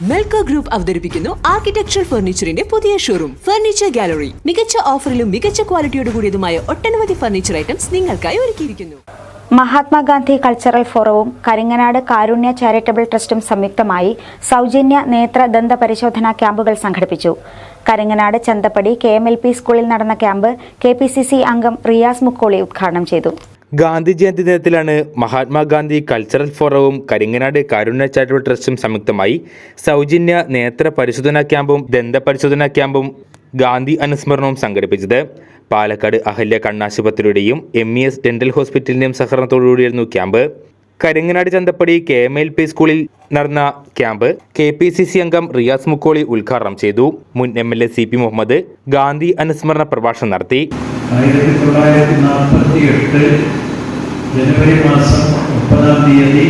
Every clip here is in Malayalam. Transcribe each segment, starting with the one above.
മെൽക്കോ ഗ്രൂപ്പ് അവതരിപ്പിക്കുന്നു ആർക്കിടെക്ചറൽ ഫർണിച്ചറിന്റെ പുതിയ ഷോറൂം ഫർണിച്ചർ ഗാലറി മികച്ച ഓഫറിലും മികച്ച ക്വാളിറ്റിയോട് കൂടിയതുമായ ഒട്ടനവധി ഫർണിച്ചർ ഐറ്റംസ് നിങ്ങൾക്കായി ഒരുക്കിയിരിക്കുന്നു. മഹാത്മാഗാന്ധി കൾച്ചറൽ ഫോറവും കരിങ്ങനാട് കാരുണ്യ ചാരിറ്റബിൾ ട്രസ്റ്റും സംയുക്തമായി സൗജന്യ നേത്ര ദന്ത പരിശോധനാ ക്യാമ്പുകൾ സംഘടിപ്പിച്ചു. കരിങ്ങനാട് ചന്തപ്പടി കെ സ്കൂളിൽ നടന്ന ക്യാമ്പ് കെ അംഗം റിയാസ് മുക്കോളി ഉദ്ഘാടനം ചെയ്തു. ഗാന്ധി ജയന്തി ദിനത്തിലാണ് മഹാത്മാഗാന്ധി കൾച്ചറൽ ഫോറവും കരിങ്ങനാട് കാരുണ്യ ചാരിറ്റബിൾ ട്രസ്റ്റും സംയുക്തമായി സൗജന്യ നേത്ര പരിശോധനാ ക്യാമ്പും ദന്ത പരിശോധനാ ക്യാമ്പും ഗാന്ധി അനുസ്മരണവും സംഘടിപ്പിച്ചത്. പാലക്കാട് അഹല്യ കണ്ണാശുപത്രിയുടെയും എം ഇ എസ് ഡെന്റൽ ഹോസ്പിറ്റലിന്റെയും സഹകരണത്തോടുകൂടിയായിരുന്നു camp. Karinganad Chanthappadi K M L P സ്കൂളിൽ നടന്ന camp K P C C അംഗം റിയാസ് മുക്കോളി ഉദ്ഘാടനം ചെയ്തു. മുൻ M L A C P Muhammad Gandhi അനുസ്മരണ പ്രഭാഷണം നടത്തി. ആയിരത്തി തൊള്ളായിരത്തി നാൽപ്പത്തി എട്ട് ജനുവരി മാസം മുപ്പതാം തീയതി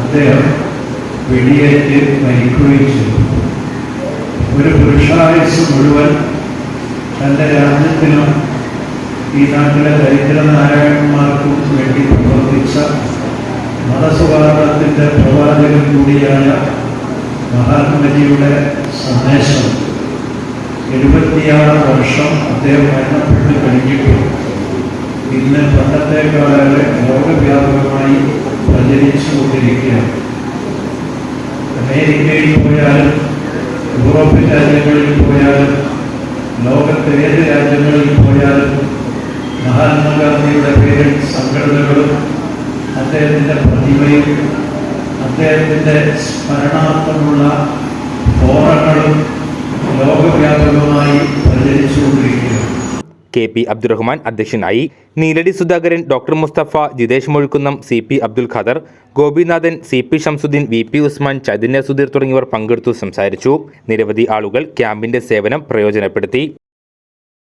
അദ്ദേഹം വെടിയേറ്റ് മരിക്കുകയും ചെയ്തു. ഒരു പുരുഷായുസ് മുഴുവൻ തന്റെ രാജ്യത്തിനും ഈ നാട്ടിലെ ദരിദ്ര നാരായണന്മാർക്കും വേണ്ടി പ്രവർത്തിച്ച മതസൗഹാർദ്ദത്തിന്റെ പ്രവാചകൻ കൂടിയായ മഹാത്മജിയുടെ സന്ദേശം. എഴുപത്തിയാറ് വർഷം അദ്ദേഹം മരണപ്പെട്ട് കഴിഞ്ഞിട്ടും ഇന്ന് പണ്ടത്തെക്കാളേറെ ലോകവ്യാപകമായി പ്രചരിച്ചുകൊണ്ടിരിക്കുകയാണ്. അമേരിക്കയിൽ പോയാലും യൂറോപ്യൻ രാജ്യങ്ങളിൽ പോയാലും ലോകത്തെ ഏത് രാജ്യങ്ങളിൽ പോയാലും മഹാത്മാഗാന്ധിയുടെ പേരിൽ സംഘടനകളും അദ്ദേഹത്തിന്റെ പ്രതിമയും അദ്ദേഹത്തിന്റെ സ്മരണാർത്ഥമുള്ള ഫോറങ്ങളും ലോകവ്യാപകമായി പ്രചരിച്ചുകൊണ്ടിരിക്കുകയാണ് കെ പി അബ്ദുറഹ്മാൻ അധ്യക്ഷനായി Neeladi Sudhakaran doctor Musthafa Jithesh Muzhukkunnam C P Abdul Khader Gopinathan C P Shamsuddin V P Usman Chaitanya Sudheer തുടങ്ങിയവർ പങ്കെടുത്തു സംസാരിച്ചു. നിരവധി ആളുകൾ ക്യാമ്പിന്റെ സേവനം പ്രയോജനപ്പെടുത്തി.